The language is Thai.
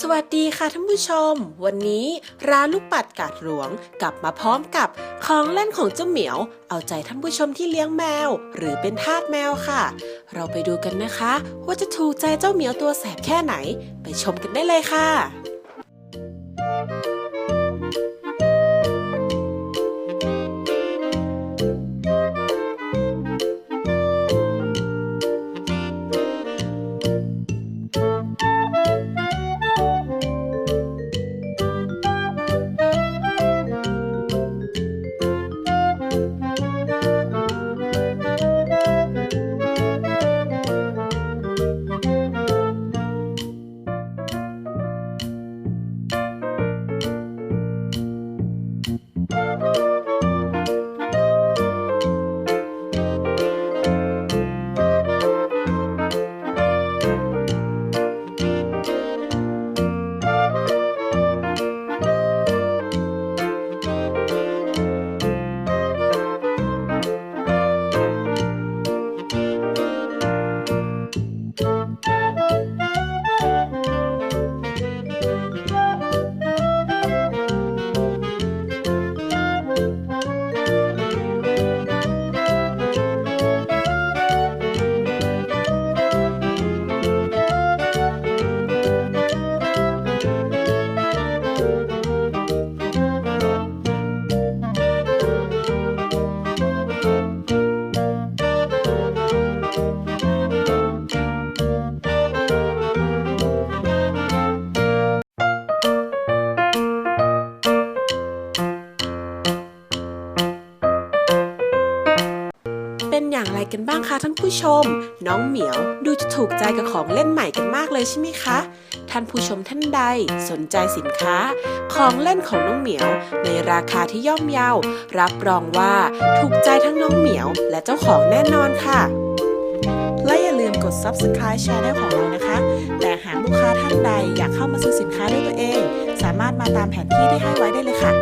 สวัสดีค่ะท่านผู้ชม วันนี้ร้านลูกปัดกาดหลวงกลับมาพร้อมกับของเล่นของเจ้าเหมียว เอาใจท่านผู้ชมที่เลี้ยงแมว หรือเป็นทาสแมวค่ะ เราไปดูกันนะคะ ว่าจะถูกใจเจ้าเหมียวตัวแสบแค่ไหน ไปชมกันได้เลยค่ะ เอย่างไรกันบ้างคะท่านผู้ชม น้องเหมียวดูจะถูกใจกับของเล่นใหม่กันมากเลยใช่ไหมคะ ท่านผู้ชมท่านใดสนใจสินค้า ของเล่นของน้องเหมียว ในราคาที่ย่อมเยารับรองว่าถูกใจทั้งน้องเหมียว และเจ้าของแน่นอนค่ะ และอย่าลืมกด subscribe channel ของเรานะคะแต่หากลูกค้าท่านใดอยากเข้ามาซื้อสินค้าด้วยตัวเอง สามารถมาตามแผนที่ที่ให้ไว้ได้เลยค่ะ